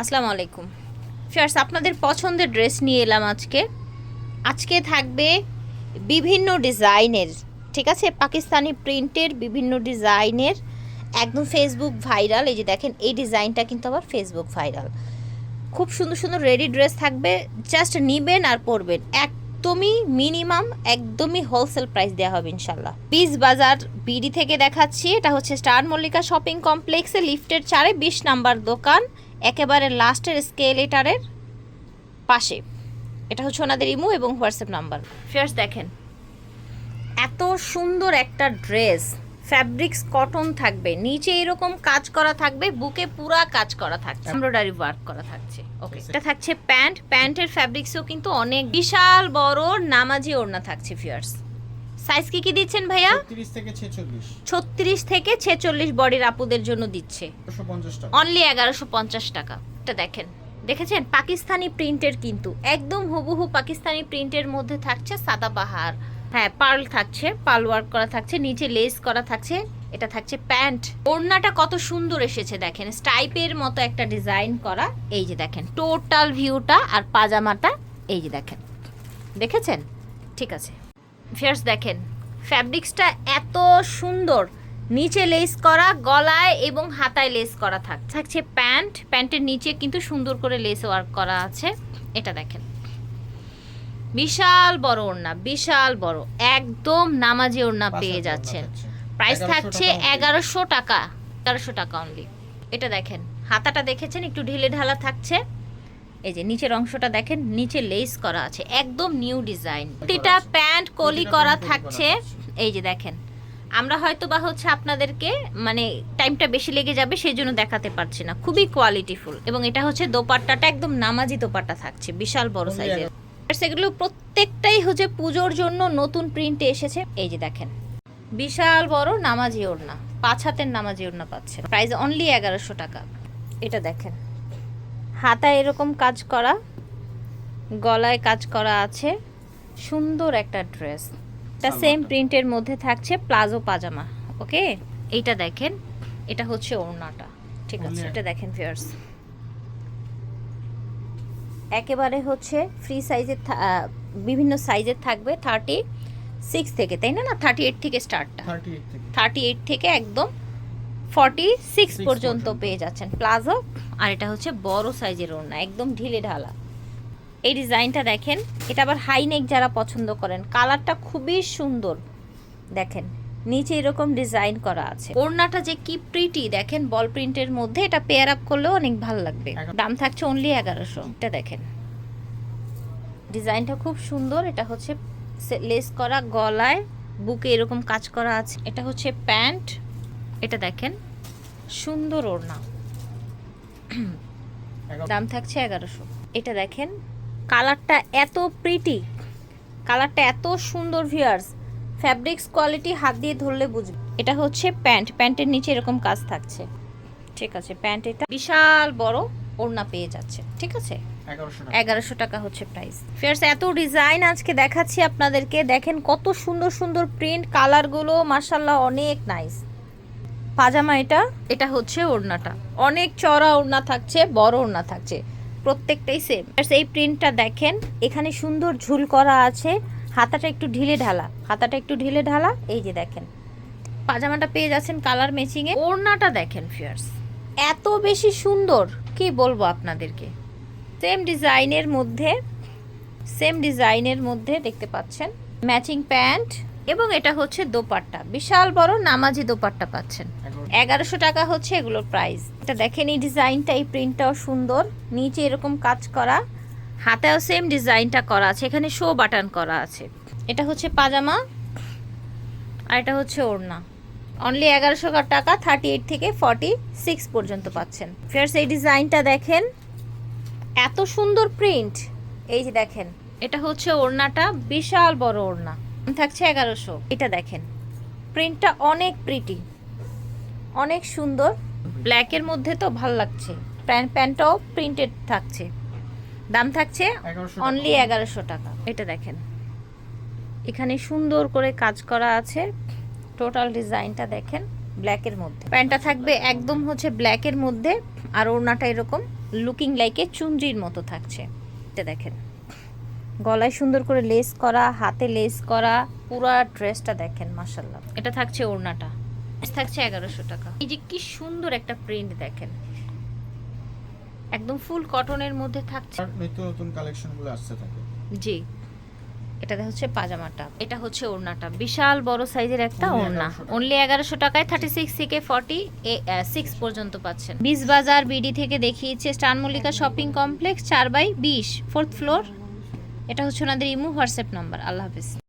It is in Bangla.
আসসালামু আলাইকুম। ফিয়ার্স, আপনাদের পছন্দের ড্রেস নিয়ে এলাম আজকে। আজকে থাকবে বিভিন্ন ডিজাইনের, ঠিক আছে? পাকিস্তানি প্রিন্টের বিভিন্ন ডিজাইনের, একদম ফেসবুক ভাইরাল। এই যে দেখেন, এই ডিজাইনটা কিন্তু আবার ফেসবুক ভাইরাল। খুব সুন্দর সুন্দর রেডি ড্রেস থাকবে। জাস্ট নিবেন আর পরবেন। একদমই মিনিমাম একদমই হোলসেল প্রাইস দেওয়া হবে ইনশাল্লাহ পিস বাজার বিডি থেকে দেখাচ্ছি। এটা হচ্ছে স্টার মল্লিকা শপিং কমপ্লেক্সে লিফটের চারে বিশ নাম্বার দোকান। একেবারে লাস্টের স্কেলেটারের পাশে। এটা হচ্ছে ওনাদের ইমো এবং হোয়াটসঅ্যাপ নাম্বার। ফিয়ার্স দেখেন, এত সুন্দর একটা ড্রেস, ফ্যাব্রিক্স, কটন থাকবে, নিচে এরকম কাজ করা থাকবে, বুকে পুরা কাজ করা থাকছে। এমব্রয়ডারি ওয়ার্ক করা থাকছে, ওকে। এটা থাকছে প্যান্ট, প্যান্টের ফ্যাব্রিক্সও কিন্তু অনেক বিশাল বড় নামাজি ওড়না থাকছে ফিয়ার্স সাইজ কি কি দিচ্ছেন ভাইয়া? 30 থেকে 46 ছত্রিশ থেকে ছেচল্লিশ বডির আপুদের জন্য দিচ্ছে। 250 টাকা। অনলি এগারোশো পঞ্চাশ টাকা। এটা দেখেন। দেখেছেন? পাকিস্তানি প্রিন্টের কিন্তু। একদম হুবহু পাকিস্তানি প্রিন্টের মধ্যে থাকছে সাদাবাহার হ্যাঁ পার্ল থাকছে পার্ল ওয়ার্ক করা থাকছে নিচে লেস করা থাকছে এটা থাকছে প্যান্ট। ওড়নাটা কত সুন্দর এসেছে দেখেন। স্টাইপের মতো একটা ডিজাইন করা। এই যে দেখেন টোটাল ভিউটা আর পাজামাটা এই যে দেখেন। দেখেছেন? ঠিক আছে। ফিয়ার্স দেখেন ফ্যাব্রিক্সটা এত সুন্দর। নিচে লেস করা গলায় এবং হাতায় লেস করা থাক থাকছে প্যান্ট। প্যান্টের নিচে কিন্তু সুন্দর করে লেস ওয়ার্ক করা আছে। এটা দেখেন। বিশাল বড় ওড়না বিশাল বড়। একদম নামাজি ওড়না পেয়ে যাচ্ছেন। প্রাইস থাকছে এগারোশো টাকা এগারোশো টাকা অনলি এটা দেখেন হাতাটা দেখেছেন একটু ঢিলে ঢালা থাকছে। এই যে নিচের অংশটা দেখেন নিচে লেস করা আছে একদম নিউ ডিজাইন প্রতিটা প্যান্ট কলি করা থাকছে। এই যে দেখেন আমরা হয়তো বা হচ্ছে আপনাদেরকে মানে টাইমটা বেশি লেগে যাবে সেই জন্য দেখাতে পারছি না। খুবই কোয়ালিটিফুল এবং এটা হচ্ছে দোপাট্টাটা একদম নামাজি দোপাট্টা থাকছে বিশাল বড় সাইজের সেগুলো প্রত্যেকটাই হচ্ছে পুজোর জন্য নতুন প্রিন্টে এসেছে। এই যে দেখেন বিশাল বড় নামাজি ওড়না পাঁচ হাতের নামাজি ওড়না পাচ্ছে প্রাইস অনলি এগারোশো টাকা। এটা দেখেন হাতায় এরকম কাজ করা গলায় কাজ করা আছে। সুন্দর একটা ড্রেস। এটা সেম প্রিন্টের মধ্যে থাকছে প্লাজো পাজামা ওকে? এইটা দেখেন এটা হচ্ছে ওড়নাটা। ঠিক আছে এটা দেখেন ফিয়ার্স একেবারে হচ্ছে ফ্রি সাইজের বিভিন্ন সাইজের থাকবে থার্টি সিক্স থেকে তাই না? না থার্টি এইট থেকে স্টার্টটা 38 থার্টি এইট থেকে একদম ফর্টি সিক্স পর্যন্ত। পেয়ে যাচ্ছেন প্লাজো। আর এটা হচ্ছে বড় সাইজের ওড়না একদম ঢিলে ঢালা। এই ডিজাইনটা দেখেন এটা আবার হাই নেক যারা পছন্দ করেন কালারটা খুবই সুন্দর। দেখেন নিচে এরকম ডিজাইন করা আছে। ওড়নাটা যে কি প্রিটি দেখেন বল প্রিন্টের মধ্যে এটা পেয়ার আপ করলেও অনেক ভালো লাগবে। দাম থাকছে অনলি এগারোশো। এটা দেখেন। ডিজাইনটা খুব সুন্দর এটা হচ্ছে লেস করা গলায় বুকে এরকম কাজ করা আছে। এটা হচ্ছে প্যান্ট। এটা দেখেন সুন্দর ওড়না। দাম থাকছে এগারোশো। এটা দেখেন কালারটা এত প্রিটি কালারটা এত সুন্দর ভিয়ার্স ফ্যাব্রিক্স কোয়ালিটি হাত দিয়ে ধরলে বুঝবে। এটা হচ্ছে প্যান্ট প্যান্টের নিচে এরকম কাজ থাকছে। ঠিক আছে প্যান্ট এটা বিশাল বড় ওড়না পেয়ে যাচ্ছে। ঠিক আছে? এগারোশো টাকা। হচ্ছে প্রাইস ফিয়ার্স এত ডিজাইন আজকে দেখাচ্ছি আপনাদেরকে। দেখেন কত সুন্দর সুন্দর প্রিন্ট কালারগুলো মার্শাল্লাহ অনেক নাইস পাজামা এটা? এটা হচ্ছে ওড়নাটা। অনেক চড়া ওড়না থাকছে বড় ওড়না থাকছে। প্রত্যেকটাই সেম এই প্রিন্টটা দেখেন এখানে সুন্দর ঝুল করা আছে। হাতাটা একটু ঢিলে ঢালা। হাতাটা একটু ঢিলে ঢালা এই যে দেখেন। পাজামাটা পেয়ে যাচ্ছেন কালার ম্যাচিং এ। ওড়নাটা দেখেন ফিয়ার্স এত বেশি সুন্দর কি বলব আপনাদেরকে? সেম ডিজাইনের মধ্যে সেম ডিজাইনের মধ্যে দেখতে পাচ্ছেন। ম্যাচিং প্যান্ট এবং এটা হচ্ছে দোপাট্টা। বিশাল বড় নামাজি দোপাট্টা পাচ্ছেন। এগারোশো টাকা হচ্ছে এগুলোর প্রাইস এটা দেখেন এই ডিজাইনটা এই প্রিন্টটাও সুন্দর। নিচে এরকম কাজ করা। হাতেও সেম ডিজাইনটা করা আছে। এখানে শো বাটন করা আছে। এটা হচ্ছে পাজামা আর এটা হচ্ছে ওড়না। অনলি এগারোশো টাকা থার্টি এইট থেকে ফর্টি সিক্স পর্যন্ত পাচ্ছেন। ফেয়ার্স এই ডিজাইনটা দেখেন। এত সুন্দর প্রিন্ট এই যে দেখেন এটা হচ্ছে ওড়নাটা। বিশাল বড় ওড়না। থাকছে এগারোশো। এটা দেখেন। প্রিন্টটা অনেক প্রিটি অনেক সুন্দর। ব্ল্যাকের মধ্যে তো ভালো লাগছে। প্যান্ট প্যান্টটাও প্রিন্টেড থাকছে। দাম থাকছে অনলি এগারোশো টাকা। এটা দেখেন। এখানে সুন্দর করে কাজ করা আছে। টোটাল ডিজাইনটা দেখেন ব্ল্যাকের মধ্যে। প্যান্টটা থাকবে একদম হচ্ছে ব্ল্যাকের মধ্যে। আর ওড়নাটা এরকম লুকিং লাইকে চুনরির মতো থাকছে। এটা দেখেন। গলায় সুন্দর করে লেস করা হাতে লেস করা পুরা ড্রেসটা দেখেন মাসাল্লাহ এটা থাকছে ওড়নাটা। থাকছে এগারোশো টাকা। এই যে কি সুন্দর একটা প্রিন্ট দেখেন। একদম ফুল কটনের মধ্যে থাকছে। নিত্য নতুন কালেকশনগুলো আসতে থাকে জি। এটা হচ্ছে পাজামাটা। এটা হচ্ছে ওড়নাটা। বিশাল বড় সাইজের একটা ওড়না। 1100 অনলি এগারোশো টাকায় থার্টি সিক্স থেকে ফর্টি সিক্স পর্যন্ত পাচ্ছেন। বিশ বাজার বিডি থেকে দেখিয়েছে স্টান মল্লিকা শপিং কমপ্লেক্স চার বাই বিশ ফোর্থ ফ্লোর এটা হচ্ছে ওনাদের ইমো হোয়াটসঅ্যাপ নাম্বার। আল্লাহ হাফিজ।